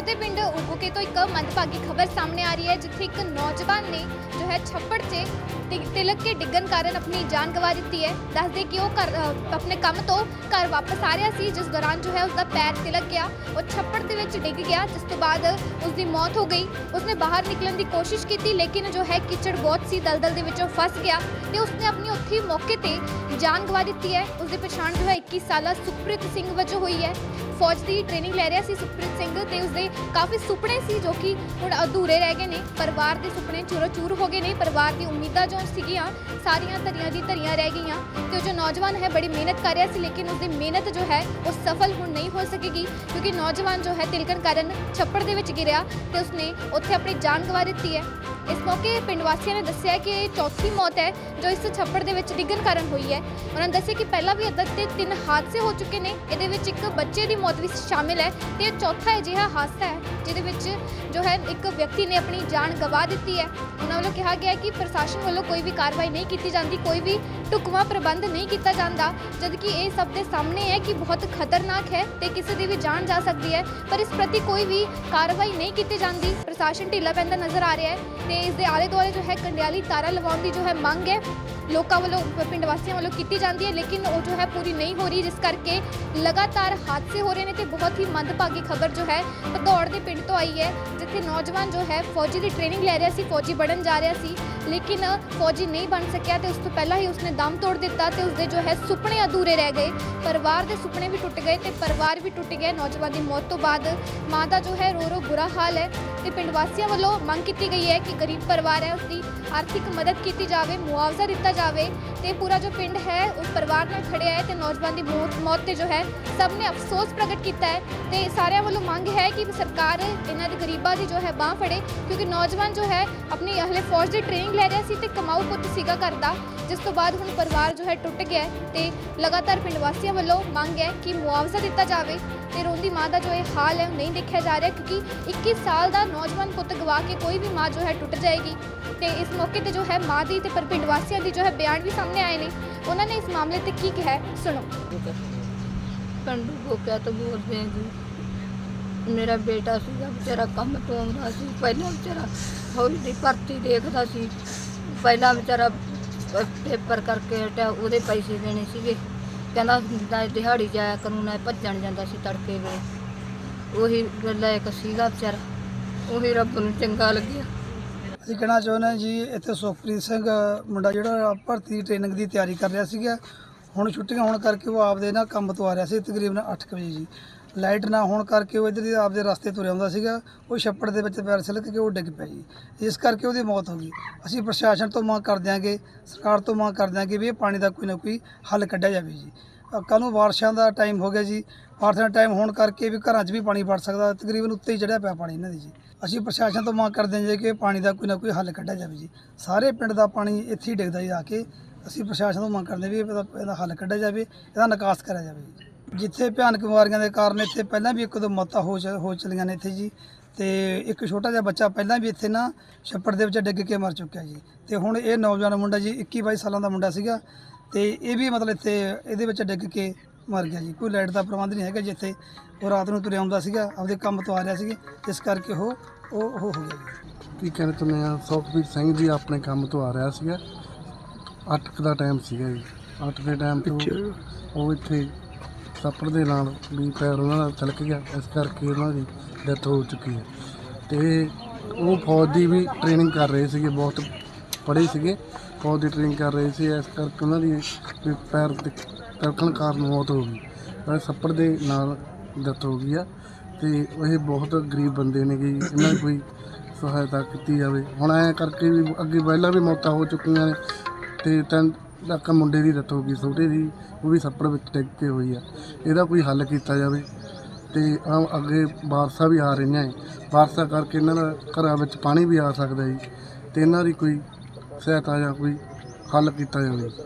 ਭਦੌੜ ਦੇ ਪਿੰਡ ਉਗੋਕੇ ਤੋਂ ਇੱਕ ਮੰਦਭਾਗੀ ਖਬਰ ਸਾਹਮਣੇ ਆ ਰਹੀ ਹੈ, ਜਿੱਥੇ ਇੱਕ ਨੌਜਵਾਨ ਨੇ ਜੋ ਹੈ ਛੱਪੜ 'ਚ ਤਿ- ਤਿਲਕ ਕੇ ਡਿੱਗਣ ਕਾਰਨ ਆਪਣੀ ਜਾਨ ਗਵਾ ਦਿੱਤੀ ਹੈ। ਦੱਸਦੇ ਕਿ ਉਹ ਘਰ ਆਪਣੇ ਕੰਮ ਤੋਂ ਘਰ ਵਾਪਸ ਆ ਰਿਹਾ ਸੀ, ਜਿਸ ਦੌਰਾਨ ਜੋ ਹੈ ਉਸਦਾ ਪੈਰ ਤਿਲਕ ਗਿਆ ਉਹ ਛੱਪੜ ਦੇ ਵਿੱਚ ਡਿੱਗ ਗਿਆ, ਜਿਸ ਤੋਂ ਬਾਅਦ ਉਸਦੀ ਮੌਤ ਹੋ ਗਈ। ਉਸਨੇ ਬਾਹਰ ਨਿਕਲਣ ਦੀ ਕੋਸ਼ਿਸ਼ ਕੀਤੀ, ਲੇਕਿਨ ਜੋ ਹੈ ਕਿਚੜ ਬਹੁਤ ਸੀ, ਦਲਦਲ ਦੇ ਵਿੱਚੋਂ ਫਸ ਗਿਆ ਤੇ ਉਸਨੇ ਆਪਣੀ ਉੱਥੇ ਮੌਕੇ ਤੇ ਜਾਨ ਗਵਾ ਦਿੱਤੀ ਹੈ। ਉਸਦੀ ਪਛਾਣ ਜੋ ਹੈ 21 ਸਾਲਾ ਸੁਖਪ੍ਰੀਤ ਸਿੰਘ ਵਜੋਂ ਹੋਈ ਹੈ। ਫੌਜ ਦੀ ਟ੍ਰੇਨਿੰਗ ਲੈ ਰਿਹਾ ਸੀ ਸੁਖਪ੍ਰੀਤ ਸਿੰਘ ਤੇ ਉਸਦੇ ਕਾਫੀ ਸੁਪਨੇ ਸੀ ਜੋ ਕਿ ਹੁਣ ਅਧੂਰੇ ਰਹਿ ਗਏ ਨੇ। ਪਰਿਵਾਰ ਦੇ ਸੁਪਨੇ ਚੂਰੋ ਚੂਰ ਹੋ ਗਏ ਨੇ। ਪਰਿਵਾਰ ਦੀ ਉਮੀਦਾਂ ਜੋ ਸੀਗੀਆਂ, ਸਾਰੀਆਂ ਧਰੀਆਂ ਦੀ ਧਰੀਆਂ ਰਹਿ ਗਈਆਂ ਤੇ ਉਹ ਜੋ ਨੌਜਵਾਨ ਹੈ ਬੜੀ ਮਿਹਨਤ ਕਰ ਰਿਹਾ ਸੀ, ਲੇਕਿਨ ਉਸਦੀ ਮਿਹਨਤ ਜੋ ਹੈ ਉਹ ਸਫਲ ਹੁਣ ਨਹੀਂ ਹੋ ਸਕੇਗੀ ਕਿਉਂਕਿ ਨੌਜਵਾਨ ਜੋ ਹੈ ਤਿਲਕਣ ਕਾਰਨ ਛੱਪੜ ਦੇ ਵਿੱਚ ਗਿਰਿਆ ਤੇ ਉਸਨੇ ਉੱਥੇ ਆਪਣੀ ਜਾਨ ਗਵਾ ਦਿੱਤੀ ਹੈ। ਇਸ ਮੌਕੇ ਪਿੰਡ ਵਾਸੀਆਂ ਨੇ ਦੱਸਿਆ ਕਿ ਇਹ ਚੌਥੀ ਮੌਤ ਹੈ, ਜੋ ਇਸ ਛੱਪੜ ਦੇ ਵਿੱਚ ਡਿੱਗਣ ਕਾਰਨ ਹੋਈ ਹੈ। ਉਹਨਾਂ ਨੇ ਦੱਸਿਆ ਕਿ ਪਹਿਲਾਂ ਵੀ ਅੱਧਾ ਦੇ ਤਿੰਨ ਹਾਦਸੇ ਹੋ ਚੁੱਕੇ ਨੇ। ਇਹਦੇ ਵਿੱਚ ਇੱਕ ਬੱਚੇ ਦੀ ਮੌਤ ਵੀ ਸ਼ਾਮਿਲ ਹੈ ਤੇ ਇਹ ਚੌਥਾ ਅਜਿਹਾ ਹਾਦਸਾ ਹੈ, ਜਿਹਦੇ ਵਿੱਚ ਜੋ ਹੈ, ਇੱਕ ਵਿਅਕਤੀ ਨੇ ਆਪਣੀ ਜਾਨ ਗਵਾ ਦਿੱਤੀ ਹੈ। ਉਹਨਾਂ ਵੱਲੋਂ ਕਿਹਾ ਗਿਆ ਹੈ ਕਿ ਪ੍ਰਸ਼ਾਸਨ ਵੱਲੋਂ ਕੋਈ ਵੀ ਕਾਰਵਾਈ ਨਹੀਂ ਕੀਤੀ ਜਾਂਦੀ, ਕੋਈ ਵੀ ਢੁਕਵਾਂ ਪ੍ਰਬੰਧ ਨਹੀਂ ਕੀਤਾ ਜਾਂਦਾ, ਜਦਕਿ ਇਹ ਸਭ ਦੇ ਸਾਹਮਣੇ ਹੈ ਕਿ ਬਹੁਤ ਖਤਰਨਾਕ ਹੈ ਤੇ ਕਿਸੇ ਦੀ ਵੀ ਜਾਨ ਜਾ ਸਕਦੀ ਹੈ, ਪਰ ਇਸ ਪ੍ਰਤੀ ਕੋਈ ਵੀ ਕਾਰਵਾਈ ਨਹੀਂ ਕੀਤੀ ਜਾਂਦੀ। ਪ੍ਰਸ਼ਾਸਨ ਢਿੱਲਾ ਪੈਂਦਾ ਨਜ਼ਰ ਆ ਰਿਹਾ ਹੈ ਤੇ ਇਸ ਦੇ ਆਲੇ ਦੁਆਲੇ ਜੋ ਹੈ, ਕੰਡਿਆਲੀ ਤਾਰਾ ਲਗਾਉਣ ਦੀ ਜੋ ਹੈ, ਮੰਗ ਹੈ। ਲੋਕਾਂ ਵੱਲੋਂ, ਪਿੰਡ ਵਾਸੀਆਂ ਵੱਲੋਂ ਕੀਤੀ ਜਾਂਦੀ ਹੈ, ਲੇਕਿਨ ਉਹ ਜੋ ਹੈ ਪੂਰੀ ਨਹੀਂ ਹੋ ਰਹੀ, ਜਿਸ ਕਰਕੇ ਲਗਾਤਾਰ ਹਾਦਸੇ ਹੋ ਰਹੇ ਨੇ ਤੇ ਬਹੁਤ ਹੀ ਮੰਦਭਾਗੀ ਖਬਰ ਜੋ ਹੈ ਭਦੌੜ ਦੇ ਪਿੰਡ ਤੋਂ ਆਈ ਹੈ, ਜਿੱਥੇ ਨੌਜਵਾਨ ਜੋ ਹੈ ਫੌਜੀ ਦੀ ਟ੍ਰੇਨਿੰਗ ਲੈ ਰਿਹਾ ਸੀ, ਫੌਜੀ ਬਣਨ ਜਾ ਰਿਹਾ ਸੀ, ਲੇਕਿਨ ਫੌਜੀ ਨਹੀਂ ਬਣ ਸਕਿਆ ਤੇ ਉਸ ਤੋਂ ਪਹਿਲਾਂ ਹੀ ਉਸਨੇ ਦਮ ਤੋੜ ਦਿੱਤਾ ਤੇ ਉਸਦੇ ਜੋ ਹੈ ਸੁਪਨੇ ਅਧੂਰੇ ਰਹਿ ਗਏ। ਪਰਿਵਾਰ ਦੇ ਸੁਪਨੇ ਵੀ ਟੁੱਟ ਗਏ ਤੇ ਪਰਿਵਾਰ ਵੀ ਟੁੱਟ ਗਿਆ। ਨੌਜਵਾਨ ਦੀ ਮੌਤ ਤੋਂ ਬਾਅਦ ਮਾਂ ਦਾ ਜੋ ਹੈ ਰੋ ਰੋ ਬੁਰਾ ਹਾਲ ਹੈ ਤੇ ਪਿੰਡ ਵਾਸੀਆਂ ਵੱਲੋਂ ਮੰਗ ਕੀਤੀ ਗਈ ਹੈ ਕਿ ਗਰੀਬ ਪਰਿਵਾਰ ਹੈ, ਉਸਦੀ ਆਰਥਿਕ ਮਦਦ ਕੀਤੀ ਜਾਵੇ, ਮੁਆਵਜ਼ਾ ਦਿੱਤਾ ਜਾਵੇ ਤੇ ਪੂਰਾ ਜੋ ਪਿੰਡ ਹੈ, ਉਸ ਪਰਿਵਾਰ ਨਾਲ ਖੜਿਆ ਹੈ ਤੇ ਨੌਜਵਾਨ ਦੀ ਮੌਤ ਮੌਤ ਤੇ ਜੋ ਹੈ, ਸਭ ਨੇ ਅਫਸੋਸ ਪ੍ਰਗਟ ਕੀਤਾ ਹੈ ਤੇ ਸਾਰਿਆਂ ਵੱਲੋਂ ਮੰਗ ਹੈ ਕਿ ਸਰਕਾਰ ਇਹਨਾਂ ਦੇ ਗਰੀਬਾਂ ਦੀ ਜੋ ਹੈ, ਬਾਹ ਫੜੇ ਕਿਉਂਕਿ ਨੌਜਵਾਨ ਜੋ ਹੈ, ਆਪਣੀ ਹਲੇ ਫੌਜ ਦੀ ਟ੍ਰੇਨਿੰਗ ਲੈ ਰਿਹਾ ਸੀ ਤੇ ਕਮਾਊ ਪੁੱਤ ਸੀਗਾ ਕਰਦਾ ਜਿਸ ਤੋਂ ਬਾਅਦ ਹੁਣ ਪਰਿਵਾਰ ਜੋ ਹੈ, ਟੁੱਟ ਗਿਆ ਹੈ ਤੇ ਲਗਾਤਾਰ ਪਿੰਡ ਵਾਸੀਆਂ ਵੱਲੋਂ ਮੰਗ ਹੈ ਕਿ ਮੁਆਵਜ਼ਾ ਦਿੱਤਾ ਜਾਵੇ ਤੇ ਰੋਂਦੀ ਮਾਂ ਦਾ ਜੋ ਇਹ ਹਾਲ ਹੈ, ਉਹ ਨਹੀਂ ਦੇਖਿਆ ਜਾ ਰਿਹਾ ਕਿਉਂਕਿ 21 ਸਾਲ ਦਾ ਨੌਜਵਾਨ ਪੁੱਤ ਗਵਾ ਕੇ ਕੋਈ ਵੀ ਮਾਂ ਜੋ ਹੈ, ਟੁੱਟ ਜਾਏਗੀ। ਤੇ ਇਸ ਮੌਕੇ ਤੇ ਜੋ ਹੈ ਮਾਂ ਦੀ ਤੇ ਪਰ ਪਿੰਡ ਵਾਸੀਆਂ ਦੀ ਜੋ ਹੈ ਬਿਆਨ ਵੀ ਸਾਹਮਣੇ ਆਏ ਨੇ। ਉਹਨਾਂ ਨੇ ਇਸ ਮਾਮਲੇ ਤੇ ਕੀ ਕਿਹਾ ਹੈ? ਸੁਣੋ। ਪਿੰਡੂ ਗੋਕਿਆ ਤੋਂ ਬੋਲਦੇ ਹਾਂ ਜੀ। ਮੇਰਾ ਬੇਟਾ ਸੀਗਾ ਵਿਚਾਰਾ ਕੰਮ ਤੋਂ ਆਉਂਦਾ ਸੀ। ਪਹਿਲਾਂ ਵਿਚਾਰਾ ਫੌਜ ਦੀ ਭਰਤੀ ਦੇਖਦਾ ਸੀ। ਪਹਿਲਾਂ ਵਿਚਾਰਾ ਅਹ, ਪੇਪਰ ਕਰਕੇ ਹਟਿਆ ਉਹਦੇ ਪੈਸੇ ਦੇਣੇ ਸੀਗੇ। ਕਹਿੰਦਾ ਨਾ ਦਿਹਾੜੀ ਜਾਇਆ ਕਰੂ ਨਾ ਭੱਜਣ ਜਾਂਦਾ ਸੀ ਤੜਕੇ ਵੇਲੇ। ਉਹੀ ਲੈ ਇੱਕ ਸੀਗਾ ਵਿਚਾਰਾ। ਉਹੀ ਰੱਬ ਨੂੰ ਚੰਗਾ ਲੱਗਿਆ। ਅਸੀਂ ਕਹਿਣਾ ਚਾਹੁੰਦੇ ਹਾਂ ਜੀ, ਇੱਥੇ ਸੁਖਪ੍ਰੀਤ ਸਿੰਘ, ਮੁੰਡਾ ਜਿਹੜਾ ਭਰਤੀ ਦੀ ਟ੍ਰੇਨਿੰਗ ਦੀ ਤਿਆਰੀ ਕਰ ਰਿਹਾ ਸੀਗਾ, ਹੁਣ ਛੁੱਟੀਆਂ ਹੋਣ ਕਰਕੇ ਉਹ ਆਪਦੇ ਨਾ ਕੰਮ ਤੋਂ ਆ ਰਿਹਾ ਸੀ, ਤਕਰੀਬਨ 8 ਵਜੇ ਜੀ। ਲਾਈਟ ਨਾ ਹੋਣ ਕਰਕੇ ਉਹ ਇੱਧਰ ਦੀ ਆਪਦੇ ਰਸਤੇ ਤੁਰਿਆ ਹੁੰਦਾ ਸੀਗਾ, ਉਹ ਛੱਪੜ ਦੇ ਵਿੱਚ ਪੈਰ ਸਿਲਕ ਕੇ ਉਹ ਡਿੱਗ ਪਿਆ ਜੀ। ਇਸ ਕਰਕੇ ਉਹਦੀ ਮੌਤ ਹੋ ਗਈ। ਅਸੀਂ ਪ੍ਰਸ਼ਾਸਨ ਤੋਂ ਮੰਗ ਕਰ ਦਿਆਂਗੇ ਸਰਕਾਰ ਤੋਂ ਮੰਗ ਕਰ ਦਿਆਂਗੇ ਵੀ ਇਹ ਪਾਣੀ ਦਾ ਕੋਈ ਨਾ ਕੋਈ ਹੱਲ ਕੱਢਿਆ ਜਾਵੇ ਜੀ। ਕੱਲ੍ਹ ਨੂੰ ਬਾਰਿਸ਼ਾਂ ਦਾ ਟਾਈਮ ਹੋ ਗਿਆ ਜੀ। ਬਾਰਿਸ਼ਾਂ ਦਾ ਟਾਈਮ ਹੋਣ ਕਰਕੇ ਵੀ ਘਰਾਂ 'ਚ ਵੀ ਪਾਣੀ ਵੜ ਸਕਦਾ, ਤਕਰੀਬਨ ਉੱਤੇ ਹੀ ਚੜਿਆ ਪਿਆ ਪਾਣੀ ਇਹਨਾਂ ਦੀ ਜੀ। ਅਸੀਂ ਪ੍ਰਸ਼ਾਸਨ ਤੋਂ ਮੰਗ ਕਰਦੇ ਹਾਂ ਜੀ ਕਿ ਪਾਣੀ ਦਾ ਕੋਈ ਨਾ ਕੋਈ ਹੱਲ ਕੱਢਿਆ ਜਾਵੇ ਜੀ। ਸਾਰੇ ਪਿੰਡ ਦਾ ਪਾਣੀ ਇੱਥੇ ਹੀ ਡਿੱਗਦਾ ਜੀ ਆ ਕੇ। ਅਸੀਂ ਪ੍ਰਸ਼ਾਸਨ ਤੋਂ ਮੰਗ ਕਰਦੇ ਹਾਂ ਵੀ ਇਹਦਾ ਇਹਦਾ ਹੱਲ ਕੱਢਿਆ ਜਾਵੇ, ਇਹਦਾ ਨਿਕਾਸ ਕਰਿਆ ਜਾਵੇ ਜੀ। ਜਿੱਥੇ ਭਿਆਨਕ ਬਿਮਾਰੀਆਂ ਦੇ ਕਾਰਨ ਇੱਥੇ ਪਹਿਲਾਂ ਵੀ ਇੱਕ ਦੋ ਮੌਤਾਂ ਹੋ ਚ- ਹੋ ਚਲੀਆਂ ਨੇ ਇੱਥੇ ਜੀ। ਤੇ ਇੱਕ ਛੋਟਾ ਜਿਹਾ ਬੱਚਾ ਪਹਿਲਾਂ ਵੀ ਇੱਥੇ ਨਾ ਛੱਪੜ ਦੇ ਵਿੱਚ ਡਿੱਗ ਕੇ ਮਰ ਚੁੱਕਿਆ ਜੀ। ਤੇ ਹੁਣ ਇਹ ਨੌਜਵਾਨ ਮੁੰਡਾ ਜੀ 21 22 ਸਾਲਾਂ ਦਾ ਮੁੰਡਾ ਸੀਗਾ। ਤੇ ਇਹ ਵੀ ਮਤਲਬ ਇੱਥੇ ਇਹਦੇ ਵਿੱਚ ਡਿੱਗ ਕੇ ਮਰ ਗਿਆ ਜੀ। ਕੋਈ ਲਾਈਟ ਦਾ ਪ੍ਰਬੰਧ ਨਹੀਂ ਹੈਗਾ ਜਿੱਥੇ ਉਹ ਰਾਤ ਨੂੰ ਤੁਰਿਆ ਆਉਂਦਾ ਸੀਗਾ ਆਪਦੇ ਕੰਮ ਤੋਂ ਆ ਰਿਹਾ ਸੀ ਇਸ ਕਰਕੇ ਉਹ ਉਹ ਉਹ ਹੋ ਗਿਆ ਜੀ। ਕੀ ਕਹਿਣਾ ਚਾਹੁੰਦੇ ਆ? ਸੁਖਬੀਰ ਸਿੰਘ ਜੀ ਆਪਣੇ ਕੰਮ ਤੋਂ ਆ ਰਿਹਾ ਸੀਗਾ। 8 ਦਾ ਟਾਈਮ ਸੀਗਾ ਜੀ। 8 ਦੇ ਟਾਈਮ ਤੋਂ ਉਹ ਇੱਥੇ ਸੱਪੜ ਦੇ ਨਾਲ ਵੀ ਪੈਰ ਉਹਨਾਂ ਦਾ ਤਿਲਕ ਗਿਆ। ਇਸ ਕਰਕੇ ਉਹਨਾਂ ਦੀ ਡੈਥ ਹੋ ਚੁੱਕੀ ਹੈ। ਤੇ ਉਹ ਫੌਜ ਦੀ ਵੀ ਟ੍ਰੇਨਿੰਗ ਕਰ ਰਹੇ ਸੀਗੇ ਬਹੁਤ ਪੜ੍ਹੇ ਸੀਗੇ। ਫੌਜ ਦੀ ਟ੍ਰੇਨਿੰਗ ਕਰ ਰਹੇ ਸੀ। ਇਸ ਕਰਕੇ ਉਹਨਾਂ ਦੀ ਵੀ ਪੈਰ ਤੇ ਤਿਲਕਣ ਕਾਰਨ ਮੌਤ ਹੋ ਗਈ। ਪਰ ਸੱਪੜ ਦੇ ਨਾਲ ਡੈਥ ਹੋ ਗਈ ਆ ਤੇ ਇਹ ਬਹੁਤ ਗਰੀਬ ਬੰਦੇ ਨੇ ਜੀ ਇਹਨਾਂ ਦੀ ਕੋਈ ਸਹਾਇਤਾ ਕੀਤੀ ਜਾਵੇ। ਹੁਣ ਐ ਕਰਕੇ ਵੀ ਅੱਗੇ ਪਹਿਲਾਂ ਵੀ ਮੌਤਾਂ ਹੋ ਚੁੱਕੀਆਂ ਨੇ ਤੇ ਤਿੰਨ ਲੱਖ ਮੁੰਡੇ ਦੀ ਡੈਥ ਹੋ ਗਈ, ਛੋਟੇ ਦੀ, ਉਹ ਵੀ ਸੱਪੜ ਵਿੱਚ ਡਿੱਗ ਕੇ ਹੋਈ ਆ। ਇਹਦਾ ਕੋਈ ਹੱਲ ਕੀਤਾ ਜਾਵੇ ਤੇ ਆ ਅੱਗੇ ਬਾਰਸਾਂ ਵੀ ਆ ਰਹੀਆਂ ਹੈ ਬਾਰਸਾਂ ਕਰਕੇ ਇਹਨਾਂ ਦਾ ਘਰਾਂ ਵਿੱਚ ਪਾਣੀ ਵੀ ਆ ਸਕਦਾ ਜੀ ਤੇ ਇਹਨਾਂ ਦੀ ਕੋਈ ਸਹਾਇਤਾ ਜਾਂ ਕੋਈ ਹੱਲ ਕੀਤਾ ਜਾਵੇ।